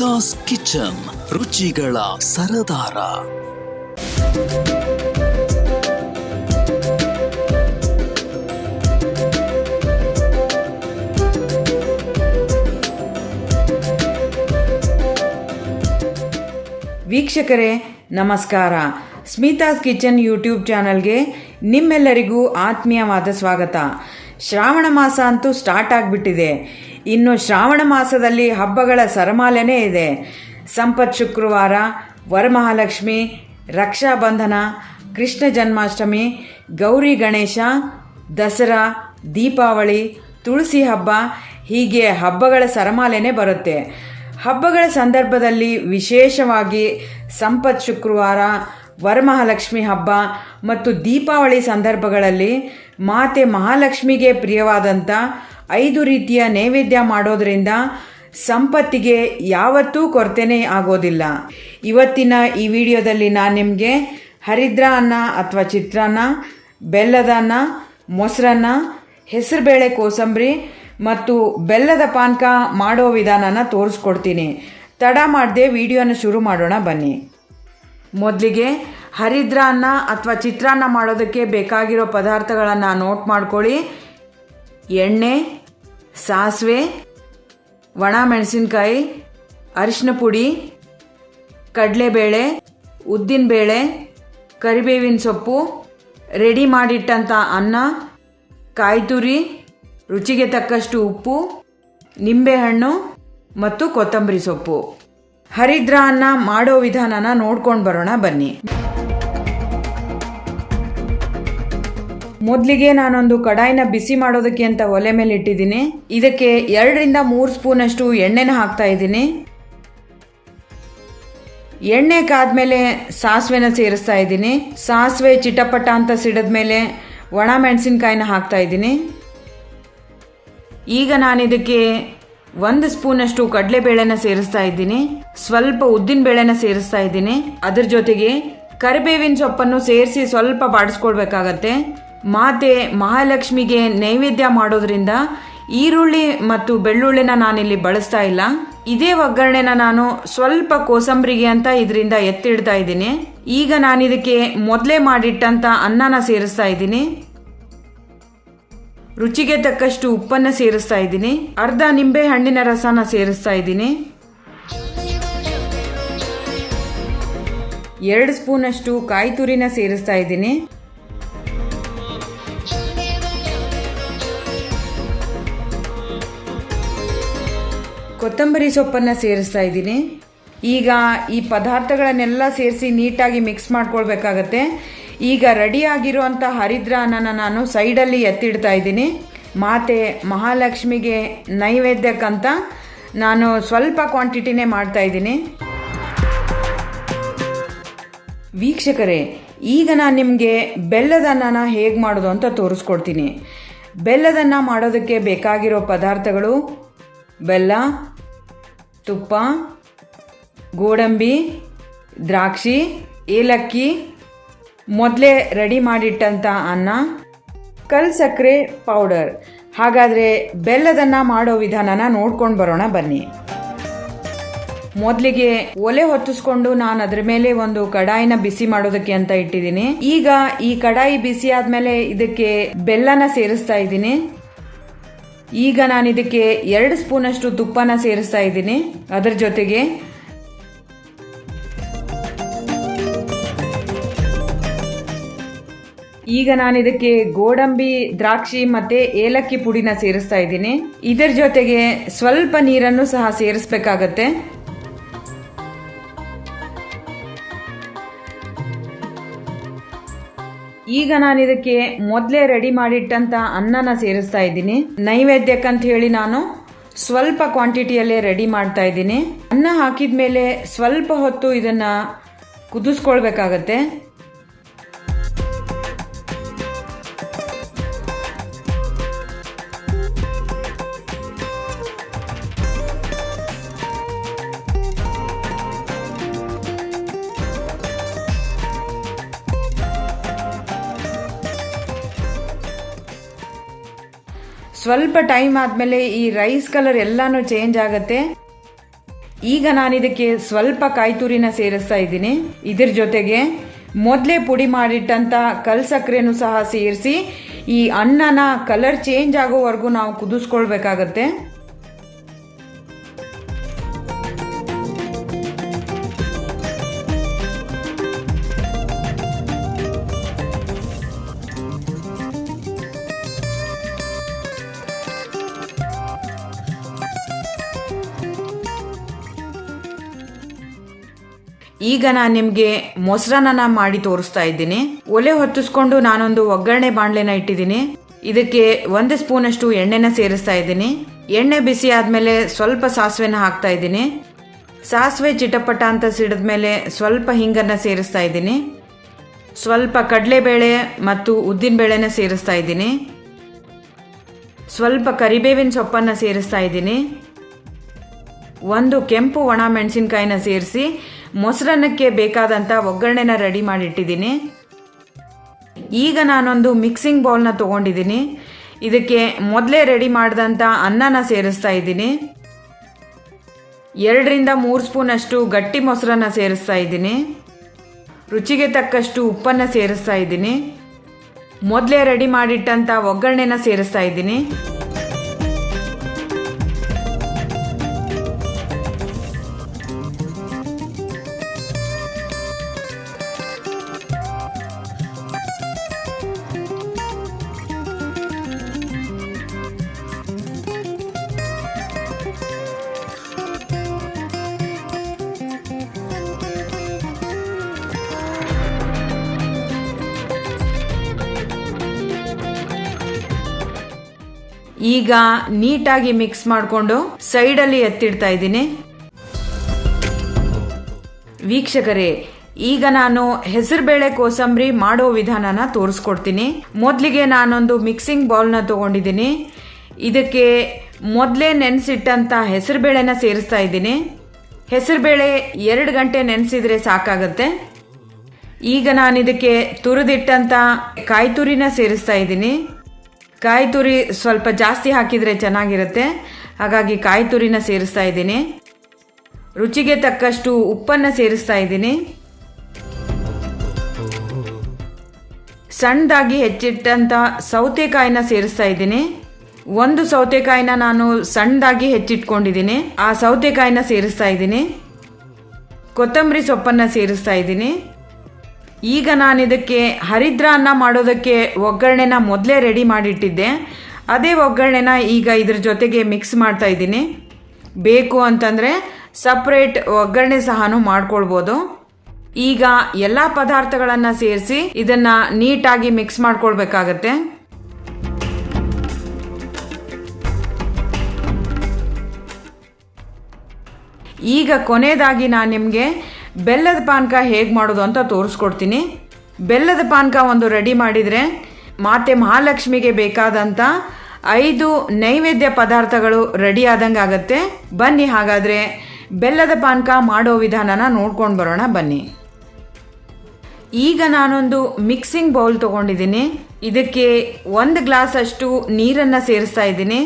Smitha's kitchen, ರುಚಿಗಳ ಸರದಾರ. ವೀಕ್ಷಕರೇ, ನಮಸ್ಕಾರ. Smitha's kitchen YouTube ಚಾನಲ್ಗೆ ನಿಮ್ಮೆಲ್ಲರಿಗೂ ಆತ್ಮೀಯವಾದ ಸ್ವಾಗತ. ಶ್ರಾವಣ ಮಾಸ ಅಂತೂ ಸ್ಟಾರ್ಟ್ ಆಗಿಬಿಟ್ಟಿದೆ. ಇನ್ನು ಶ್ರಾವಣ ಮಾಸದಲ್ಲಿ ಹಬ್ಬಗಳ ಸರಮಾಲೆನೇ ಇದೆ. ಸಂಪತ್ ಶುಕ್ರವಾರ, ವರಮಹಾಲಕ್ಷ್ಮಿ, ರಕ್ಷಾಬಂಧನ, ಕೃಷ್ಣ ಜನ್ಮಾಷ್ಟಮಿ, ಗೌರಿ ಗಣೇಶ, ದಸರಾ, ದೀಪಾವಳಿ, ತುಳಸಿ ಹಬ್ಬ ಹೀಗೆ ಹಬ್ಬಗಳ ಸರಮಾಲೆನೇ ಬರುತ್ತೆ. ಹಬ್ಬಗಳ ಸಂದರ್ಭದಲ್ಲಿ ವಿಶೇಷವಾಗಿ ಸಂಪತ್ ಶುಕ್ರವಾರ, ವರಮಹಾಲಕ್ಷ್ಮಿ ಹಬ್ಬ ಮತ್ತು ದೀಪಾವಳಿ ಸಂದರ್ಭಗಳಲ್ಲಿ ಮಾತೆ ಮಹಾಲಕ್ಷ್ಮಿಗೆ ಪ್ರಿಯವಾದಂಥ ಐದು ರೀತಿಯ ನೈವೇದ್ಯ ಮಾಡೋದರಿಂದ ಸಂಪತ್ತಿಗೆ ಯಾವತ್ತೂ ಕೊರತೆನೇ ಆಗೋದಿಲ್ಲ. ಇವತ್ತಿನ ಈ ವಿಡಿಯೋದಲ್ಲಿ ನಾನು ನಿಮಗೆ ಹರಿದ್ರ ಅನ್ನ ಅಥವಾ ಚಿತ್ರಾನ್ನ, ಬೆಲ್ಲದ ಅನ್ನ ಮೊಸರನ್ನ ಹೆಸರುಬೇಳೆ ಕೋಸಂಬರಿ ಮತ್ತು ಬೆಲ್ಲದ ಪಾನಕ ಮಾಡೋ ವಿಧಾನನ ತೋರಿಸ್ಕೊಡ್ತೀನಿ. ತಡ ಮಾಡದೆ ವಿಡಿಯೋನ ಶುರು ಮಾಡೋಣ ಬನ್ನಿ. ಮೊದಲಿಗೆ ಹರಿದ್ರ ಅನ್ನ ಅಥವಾ ಚಿತ್ರಾನ್ನ ಮಾಡೋದಕ್ಕೆ ಬೇಕಾಗಿರೋ ಪದಾರ್ಥಗಳನ್ನು ನೋಟ್ ಮಾಡ್ಕೊಳ್ಳಿ. ಎಣ್ಣೆ ಸಾಸಿವೆ, ಒಣ ಮೆಣಸಿನ್ಕಾಯಿ, ಅರಿಶಿನ ಪುಡಿ, ಕಡಲೆಬೇಳೆ ಉದ್ದಿನಬೇಳೆ ಕರಿಬೇವಿನ ಸೊಪ್ಪು, ರೆಡಿ ಮಾಡಿಟ್ಟಂಥ ಅನ್ನ ಕಾಯಿ ತುರಿ ರುಚಿಗೆ ತಕ್ಕಷ್ಟು ಉಪ್ಪು, ನಿಂಬೆಹಣ್ಣು ಮತ್ತು ಕೊತ್ತಂಬರಿ ಸೊಪ್ಪು. ಹರಿದ್ರ ಅನ್ನ ಮಾಡೋ ವಿಧಾನನ ನೋಡ್ಕೊಂಡು ಬರೋಣ ಬನ್ನಿ. ಮೊದಲಿಗೆ ನಾನೊಂದು ಕಡಾಯಿನ ಬಿಸಿ ಮಾಡೋದಕ್ಕೆ ಅಂತ ಒಲೆ ಮೇಲೆ ಇಟ್ಟಿದ್ದೀನಿ. ಇದಕ್ಕೆ ಎರಡರಿಂದ ಮೂರು ಸ್ಪೂನ್ ಅಷ್ಟು ಎಣ್ಣೆನ ಹಾಕ್ತಾ ಇದ್ದೀನಿ. ಎಣ್ಣೆ ಕಾದ್ಮೇಲೆ ಸಾಸಿವೆನ ಸೇರಿಸ್ತಾ ಇದ್ದೀನಿ. ಸಾಸಿವೆ ಚಿಟಪಟ ಅಂತ ಸಿಡಿದ್ಮೇಲೆ ಒಣ ಮೆಣಸಿನ್ಕಾಯಿನ ಹಾಕ್ತಾ ಇದ್ದೀನಿ. ಈಗ ನಾನು ಇದಕ್ಕೆ ಒಂದು ಸ್ಪೂನಷ್ಟು ಕಡಲೆಬೇಳೆನ ಸೇರಿಸ್ತಾ ಇದ್ದೀನಿ. ಸ್ವಲ್ಪ ಉದ್ದಿನ ಬೇಳೆನ ಸೇರಿಸ್ತಾ ಇದ್ದೀನಿ. ಅದ್ರ ಜೊತೆಗೆ ಕರಿಬೇವಿನ ಸೊಪ್ಪನ್ನು ಸೇರಿಸಿ ಸ್ವಲ್ಪ ಬಾಡಿಸ್ಕೊಳ್ಬೇಕಾಗತ್ತೆ. ಮಾತೆ ಮಹಾಲಕ್ಷ್ಮಿಗೆ ನೈವೇದ್ಯ ಮಾಡೋದ್ರಿಂದ ಈರುಳ್ಳಿ ಮತ್ತು ಬೆಳ್ಳುಳ್ಳಿನ ನಾನಿಲ್ಲಿ ಬಳಸ್ತಾ ಇಲ್ಲ. ಇದೇ ಒಗ್ಗರಣೆನ ನಾನು ಸ್ವಲ್ಪ ಕೋಸಂಬರಿಗೆ ಅಂತ ಇದರಿಂದ ಎತ್ತಿಡ್ತಾ ಇದ್ದೀನಿ. ಈಗ ನಾನು ಇದಕ್ಕೆ ಮೊದಲೇ ಮಾಡಿಟ್ಟಂತ ಅನ್ನನ ಸೇರಿಸ್ತಾ ಇದ್ದೀನಿ. ರುಚಿಗೆ ತಕ್ಕಷ್ಟು ಉಪ್ಪನ್ನು ಸೇರಿಸ್ತಾ ಇದ್ದೀನಿ. ಅರ್ಧ ನಿಂಬೆ ಹಣ್ಣಿನ ರಸನ ಸೇರಿಸ್ತಾ ಇದ್ದೀನಿ. ಎರಡು ಸ್ಪೂನಷ್ಟು ಕಾಯಿ ತುರಿನ ಸೇರಿಸ್ತಾ ಇದ್ದೀನಿ. ಕೊತ್ತಂಬರಿ ಸೊಪ್ಪನ್ನು ಸೇರಿಸ್ತಾ ಇದ್ದೀನಿ. ಈಗ ಈ ಪದಾರ್ಥಗಳನ್ನೆಲ್ಲ ಸೇರಿಸಿ ನೀಟಾಗಿ ಮಿಕ್ಸ್ ಮಾಡ್ಕೊಳ್ಬೇಕಾಗತ್ತೆ. ಈಗ ರೆಡಿಯಾಗಿರುವಂಥ ಹರಿದ್ರ ಅನ್ನನ ನಾನು ಸೈಡಲ್ಲಿ ಎತ್ತಿಡ್ತಾ ಇದ್ದೀನಿ. ಮಾತೆ ಮಹಾಲಕ್ಷ್ಮಿಗೆ ನೈವೇದ್ಯಕ್ಕಂತ ನಾನು ಸ್ವಲ್ಪ ಕ್ವಾಂಟಿಟಿನೇ ಮಾಡ್ತಾ ಇದ್ದೀನಿ. ವೀಕ್ಷಕರೇ, ಈಗ ನಾನು ನಿಮಗೆ ಬೆಲ್ಲದನ್ನ ಹೇಗೆ ಮಾಡೋದು ಅಂತ ತೋರಿಸ್ಕೊಡ್ತೀನಿ. ಬೆಲ್ಲದನ್ನ ಮಾಡೋದಕ್ಕೆ ಬೇಕಾಗಿರೋ ಪದಾರ್ಥಗಳು ಬೆಲ್ಲ, ತುಪ್ಪ, ಗೋಡಂಬಿ, ದ್ರಾಕ್ಷಿ, ಏಲಕ್ಕಿ, ಮೊದಲೇ ರೆಡಿ ಮಾಡಿಟ್ಟಂಥ ಅನ್ನ, ಕಲ್ ಸಕ್ಕರೆ ಪೌಡರ್. ಹಾಗಾದರೆ ಬೆಲ್ಲದನ್ನು ಮಾಡೋ ವಿಧಾನನ ನೋಡ್ಕೊಂಡು ಬರೋಣ ಬನ್ನಿ. ಮೊದಲಿಗೆ ಒಲೆ ಹೊತ್ತಿಸ್ಕೊಂಡು ನಾನು ಅದ್ರ ಮೇಲೆ ಒಂದು ಕಡಾಯಿನ ಬಿಸಿ ಮಾಡೋದಕ್ಕೆ ಅಂತ ಇಟ್ಟಿದ್ದೀನಿ. ಈಗ ಈ ಕಡಾಯಿ ಬಿಸಿ ಆದ್ಮೇಲೆ ಇದಕ್ಕೆ ಬೆಲ್ಲನ ಸೇರಿಸ್ತಾ ಇದ್ದೀನಿ. ಈಗ ನಾನು ಇದಕ್ಕೆ ಎರಡು ಸ್ಪೂನಷ್ಟು ತುಪ್ಪನ ಸೇರಿಸ್ತಾ ಇದ್ದೀನಿ. ಅದರ ಜೊತೆಗೆ ಈಗ ನಾನು ಇದಕ್ಕೆ ಗೋಡಂಬಿ, ದ್ರಾಕ್ಷಿ ಮತ್ತೆ ಏಲಕ್ಕಿ ಪುಡಿನ ಸೇರಿಸ್ತಾ ಇದ್ದೀನಿ. ಇದರ ಜೊತೆಗೆ ಸ್ವಲ್ಪ ನೀರನ್ನು ಸಹ ಸೇರಿಸ್ಬೇಕಾಗತ್ತೆ. ಈಗ ನಾನು ಇದಕ್ಕೆ ಮೊದಲೇ ರೆಡಿ ಮಾಡಿಟ್ಟಂತ ಅನ್ನನ ಸೇರಿಸ್ತಾ ಇದ್ದೀನಿ. ನೈವೇದ್ಯಕ್ಕಂತ ಹೇಳಿ ನಾನು ಸ್ವಲ್ಪ ಕ್ವಾಂಟಿಟಿಯಲ್ಲೇ ರೆಡಿ ಮಾಡ್ತಾ ಇದ್ದೀನಿ. ಅನ್ನ ಹಾಕಿದ ಮೇಲೆ ಸ್ವಲ್ಪ ಹೊತ್ತು ಇದನ್ನ ಕುದಿಸ್ಕೊಳ್ಬೇಕಾಗತ್ತೆ. ಸ್ವಲ್ಪ ಟೈಮ್ ಆದಮೇಲೆ ಈ ರೈಸ್ ಕಲರ್ ಎಲ್ಲಾನು ಚೇಂಜ್ ಆಗುತ್ತೆ. ಈಗ ನಾನು ಇದಕ್ಕೆ ಸ್ವಲ್ಪ ಕಾಯಿ ತುರಿನ ಸೇರಿಸ್ತಾ ಇದ್ದೀನಿ. ಇದ್ರ ಜೊತೆಗೆ ಮೊದಲೇ ಪುಡಿ ಮಾಡಿಟ್ಟಂತ ಕಲ್ ಸಕ್ಕರೆನೂ ಸಹ ಸೇರಿಸಿ ಈ ಅನ್ನನ ಕಲರ್ ಚೇಂಜ್ ಆಗೋವರೆಗೂ ನಾವು ಕುದಿಸ್ಕೊಳ್ಬೇಕಾಗತ್ತೆ. ಈಗ ನಾನು ನಿಮಗೆ ಮೊಸರನ್ನ ಮಾಡಿ ತೋರಿಸ್ತಾ ಇದ್ದೀನಿ. ಒಲೆ ಹೊತ್ತಿಸ್ಕೊಂಡು ನಾನೊಂದು ಒಗ್ಗರಣೆ ಬಾಣಲೆನ ಇಟ್ಟಿದ್ದೀನಿ. ಇದಕ್ಕೆ ಒಂದು ಸ್ಪೂನ್ ಅಷ್ಟು ಎಣ್ಣೆನ ಸೇರಿಸ್ತಾ ಇದ್ದೀನಿ. ಎಣ್ಣೆ ಬಿಸಿ ಆದಮೇಲೆ ಸ್ವಲ್ಪ ಸಾಸಿವೆನ ಹಾಕ್ತಾ ಇದ್ದೀನಿ. ಸಾಸಿವೆ ಚಿಟಪಟ ಅಂತ ಸಿಡಿದ್ಮೇಲೆ ಸ್ವಲ್ಪ ಹಿಂಗನ್ನು ಸೇರಿಸ್ತಾ ಇದ್ದೀನಿ. ಸ್ವಲ್ಪ ಕಡಲೆಬೇಳೆ ಮತ್ತು ಉದ್ದಿನ ಬೇಳೆನ ಸೇರಿಸ್ತಾ ಇದ್ದೀನಿ. ಸ್ವಲ್ಪ ಕರಿಬೇವಿನ ಸೊಪ್ಪನ್ನು ಸೇರಿಸ್ತಾ ಇದ್ದೀನಿ. ಒಂದು ಕೆಂಪು ಒಣ ಮೆಣಸಿನ್ಕಾಯಿನ ಸೇರಿಸಿ ಮೊಸರನ್ನಕ್ಕೆ ಬೇಕಾದಂಥ ಒಗ್ಗರಣೆನ ರೆಡಿ ಮಾಡಿಟ್ಟಿದ್ದೀನಿ. ಈಗ ನಾನೊಂದು ಮಿಕ್ಸಿಂಗ್ ಬೌಲ್ನ ತೊಗೊಂಡಿದ್ದೀನಿ. ಇದಕ್ಕೆ ಮೊದಲೇ ರೆಡಿ ಮಾಡಿದಂಥ ಅನ್ನನ ಸೇರಿಸ್ತಾ ಇದ್ದೀನಿ. ಎರಡರಿಂದ ಮೂರು ಸ್ಪೂನ್ ಅಷ್ಟು ಗಟ್ಟಿ ಮೊಸರನ್ನ ಸೇರಿಸ್ತಾ ಇದ್ದೀನಿ. ರುಚಿಗೆ ತಕ್ಕಷ್ಟು ಉಪ್ಪನ್ನು ಸೇರಿಸ್ತಾ ಇದ್ದೀನಿ. ಮೊದಲೇ ರೆಡಿ ಮಾಡಿಟ್ಟಂಥ ಒಗ್ಗರಣೆನ ಸೇರಿಸ್ತಾ ಇದ್ದೀನಿ. ಈಗ ನೀಟಾಗಿ ಮಿಕ್ಸ್ ಮಾಡಿಕೊಂಡು ಸೈಡಲ್ಲಿ ಎತ್ತಿಡ್ತಾ ಇದ್ದೀನಿ. ವೀಕ್ಷಕರೇ, ಈಗ ನಾನು ಹೆಸರುಬೇಳೆ ಕೋಸಂಬರಿ ಮಾಡೋ ವಿಧಾನನ ತೋರಿಸ್ಕೊಡ್ತೀನಿ. ಮೊದಲಿಗೆ ನಾನೊಂದು ಮಿಕ್ಸಿಂಗ್ ಬೌಲ್ನ ತಗೊಂಡಿದ್ದೀನಿ. ಇದಕ್ಕೆ ಮೊದಲೇ ನೆನೆಸಿಟ್ಟಂಥ ಹೆಸರುಬೇಳೆನ ಸೇರಿಸ್ತಾ ಇದ್ದೀನಿ. ಹೆಸರುಬೇಳೆ ಎರಡು ಗಂಟೆ ನೆನೆಸಿದ್ರೆ ಸಾಕಾಗತ್ತೆ. ಈಗ ನಾನು ಇದಕ್ಕೆ ತುರಿದಿಟ್ಟಂಥ ಕಾಯಿ ತುರಿನ ಸೇರಿಸ್ತಾ ಇದ್ದೀನಿ. ಕಾಯಿ ತುರಿ ಸ್ವಲ್ಪ ಜಾಸ್ತಿ ಹಾಕಿದರೆ ಚೆನ್ನಾಗಿರುತ್ತೆ. ಹಾಗಾಗಿ ಕಾಯಿ ತುರಿನ ಸೇರಿಸ್ತಾ ಇದ್ದೀನಿ. ರುಚಿಗೆ ತಕ್ಕಷ್ಟು ಉಪ್ಪನ್ನು ಸೇರಿಸ್ತಾ ಇದ್ದೀನಿ. ಸಣ್ಣದಾಗಿ ಹೆಚ್ಚಿಟ್ಟಂಥ ಸೌತೆಕಾಯಿನ ಸೇರಿಸ್ತಾ ಇದ್ದೀನಿ. ಒಂದು ಸೌತೆಕಾಯಿನ ನಾನು ಸಣ್ಣದಾಗಿ ಹೆಚ್ಚಿಟ್ಕೊಂಡಿದ್ದೀನಿ. ಆ ಸೌತೆಕಾಯಿನ ಸೇರಿಸ್ತಾ ಇದ್ದೀನಿ. ಕೊತ್ತಂಬರಿ ಸೊಪ್ಪನ್ನು ಸೇರಿಸ್ತಾ ಇದ್ದೀನಿ. ಈಗ ನಾನು ಇದಕ್ಕೆ ಹರಿದ್ರ ಅನ್ನ ಮಾಡೋದಕ್ಕೆ ಒಗ್ಗರಣೆನ ಮೊದಲೇ ರೆಡಿ ಮಾಡಿಟ್ಟಿದ್ದೆ. ಅದೇ ಒಗ್ಗರಣೆನ ಈಗ ಇದ್ರ ಜೊತೆಗೆ ಮಿಕ್ಸ್ ಮಾಡ್ತಾ ಇದ್ದೀನಿ. ಬೇಕು ಅಂತಂದರೆ ಸಪ್ರೇಟ್ ಒಗ್ಗರಣೆ ಸಹನೂ ಮಾಡ್ಕೊಳ್ಬೋದು. ಈಗ ಎಲ್ಲ ಪದಾರ್ಥಗಳನ್ನು ಸೇರಿಸಿ ಇದನ್ನು ನೀಟಾಗಿ ಮಿಕ್ಸ್ ಮಾಡ್ಕೊಳ್ಬೇಕಾಗತ್ತೆ. ಈಗ ಕೊನೆಯದಾಗಿ ನಾನು ನಿಮಗೆ ಬೆಲ್ಲದ ಪಾನಕ ಹೇಗೆ ಮಾಡೋದು ಅಂತ ತೋರಿಸ್ಕೊಡ್ತೀನಿ. ಬೆಲ್ಲದ ಪಾನಕ ಒಂದು ರೆಡಿ ಮಾಡಿದರೆ ಮಾತೆ ಮಹಾಲಕ್ಷ್ಮಿಗೆ ಬೇಕಾದಂಥ ಐದು ನೈವೇದ್ಯ ಪದಾರ್ಥಗಳು ರೆಡಿ ಆದಂಗೆ ಆಗತ್ತೆ. ಬನ್ನಿ ಹಾಗಾದರೆ ಬೆಲ್ಲದ ಪಾನಕ ಮಾಡೋ ವಿಧಾನನ ನೋಡ್ಕೊಂಡು ಬರೋಣ ಬನ್ನಿ. ಈಗ ನಾನೊಂದು ಮಿಕ್ಸಿಂಗ್ ಬೌಲ್ ತೊಗೊಂಡಿದ್ದೀನಿ. ಇದಕ್ಕೆ ಒಂದು ಗ್ಲಾಸ್ ಅಷ್ಟು ನೀರನ್ನು ಸೇರಿಸ್ತಾ ಇದ್ದೀನಿ.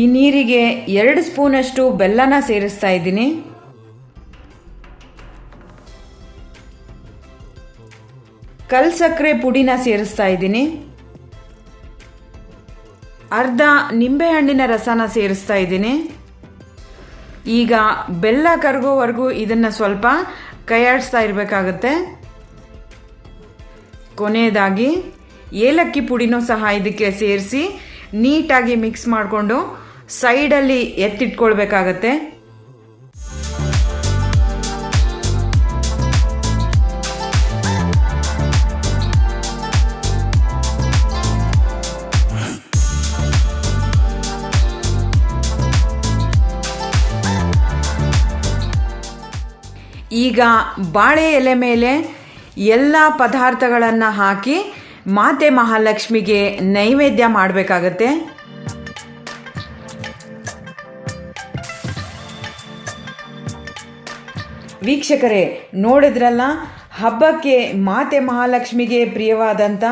ಈ ನೀರಿಗೆ ಎರಡು ಸ್ಪೂನಷ್ಟು ಬೆಲ್ಲನ ಸೇರಿಸ್ತಾ ಇದ್ದೀನಿ. ಕಲ್ ಸಕ್ಕರೆ ಪುಡಿನ ಸೇರಿಸ್ತಾ ಇದ್ದೀನಿ. ಅರ್ಧ ನಿಂಬೆಹಣ್ಣಿನ ರಸನ ಸೇರಿಸ್ತಾ ಇದ್ದೀನಿ. ಈಗ ಬೆಲ್ಲ ಕರಗೋವರೆಗೂ ಇದನ್ನು ಸ್ವಲ್ಪ ಕೈಯಾಡಿಸ್ತಾ ಇರಬೇಕಾಗತ್ತೆ. ಕೊನೆಯದಾಗಿ ಏಲಕ್ಕಿ ಪುಡಿನೂ ಸಹ ಇದಕ್ಕೆ ಸೇರಿಸಿ ನೀಟಾಗಿ ಮಿಕ್ಸ್ ಮಾಡಿಕೊಂಡು ಸೈಡಲ್ಲಿ ಎತ್ತಿಟ್ಕೊಳ್ಬೇಕಾಗತ್ತೆ. ಈಗ ಬಾಳೆ ಎಲೆ ಮೇಲೆ ಎಲ್ಲ ಪದಾರ್ಥಗಳನ್ನು ಹಾಕಿ ಮಾತೆ ಮಹಾಲಕ್ಷ್ಮಿಗೆ ನೈವೇದ್ಯ ಮಾಡಬೇಕಾಗತ್ತೆ. ವೀಕ್ಷಕರೇ, ನೋಡಿದ್ರಲ್ಲ? ಹಬ್ಬಕ್ಕೆ ಮಾತೆ ಮಹಾಲಕ್ಷ್ಮಿಗೆ ಪ್ರಿಯವಾದಂಥ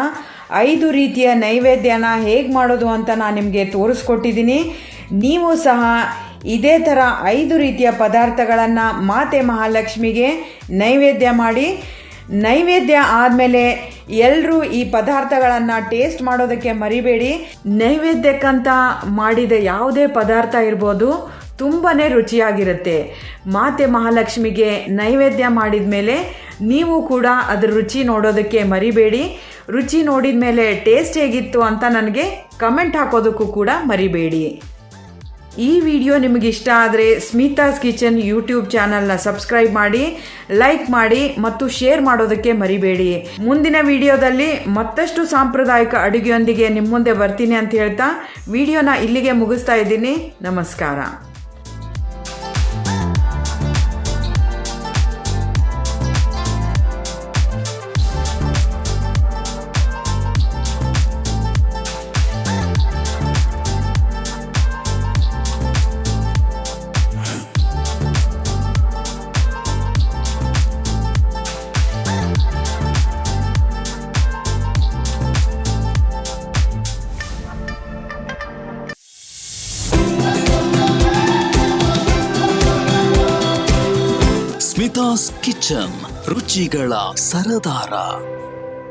ಐದು ರೀತಿಯ ನೈವೇದ್ಯನ ಹೇಗೆ ಮಾಡೋದು ಅಂತ ನಾನು ನಿಮಗೆ ತೋರಿಸ್ಕೊಟ್ಟಿದ್ದೀನಿ ನೀವು ಸಹ ಇದೇ ಥರ ಐದು ರೀತಿಯ ಪದಾರ್ಥಗಳನ್ನು ಮಾತೆ ಮಹಾಲಕ್ಷ್ಮಿಗೆ ನೈವೇದ್ಯ ಮಾಡಿ, ನೈವೇದ್ಯ ಆದಮೇಲೆ ಎಲ್ಲರೂ ಈ ಪದಾರ್ಥಗಳನ್ನು ಟೇಸ್ಟ್ ಮಾಡೋದಕ್ಕೆ ಮರಿಬೇಡಿ. ನೈವೇದ್ಯಕ್ಕಂತ ಮಾಡಿದ ಯಾವುದೇ ಪದಾರ್ಥ ಇರ್ಬೋದು ತುಂಬಾ ರುಚಿಯಾಗಿರುತ್ತೆ. ಮಾತೆ ಮಹಾಲಕ್ಷ್ಮಿಗೆ ನೈವೇದ್ಯ ಮಾಡಿದ ಮೇಲೆ ನೀವು ಕೂಡ ಅದರ ರುಚಿ ನೋಡೋದಕ್ಕೆ ಮರಿಬೇಡಿ. ರುಚಿ ನೋಡಿದ ಮೇಲೆ ಟೇಸ್ಟ್ ಹೇಗಿತ್ತು ಅಂತ ನನಗೆ ಕಮೆಂಟ್ ಹಾಕೋದಕ್ಕೂ ಕೂಡ ಮರಿಬೇಡಿ. ಈ ವಿಡಿಯೋ ನಿಮಗೆ ಇಷ್ಟ ಆದರೆ ಸ್ಮಿತಾಸ್ ಕಿಚನ್ ಯೂಟ್ಯೂಬ್ ಚಾನಲ್ನ ಸಬ್ಸ್ಕ್ರೈಬ್ ಮಾಡಿ, ಲೈಕ್ ಮಾಡಿ ಮತ್ತು ಶೇರ್ ಮಾಡೋದಕ್ಕೆ ಮರಿಬೇಡಿ. ಮುಂದಿನ ವಿಡಿಯೋದಲ್ಲಿ ಮತ್ತಷ್ಟು ಸಾಂಪ್ರದಾಯಿಕ ಅಡುಗೆಯೊಂದಿಗೆ ನಿಮ್ಮ ಮುಂದೆ ಬರ್ತೀನಿ ಅಂತ ಹೇಳ್ತಾ ವಿಡಿಯೋನ ಇಲ್ಲಿಗೆ ಮುಗಿಸ್ತಾ ಇದ್ದೀನಿ. ನಮಸ್ಕಾರ. ಕಿಚನ್ ರುಚಿಗಳ ಸರದಾರ.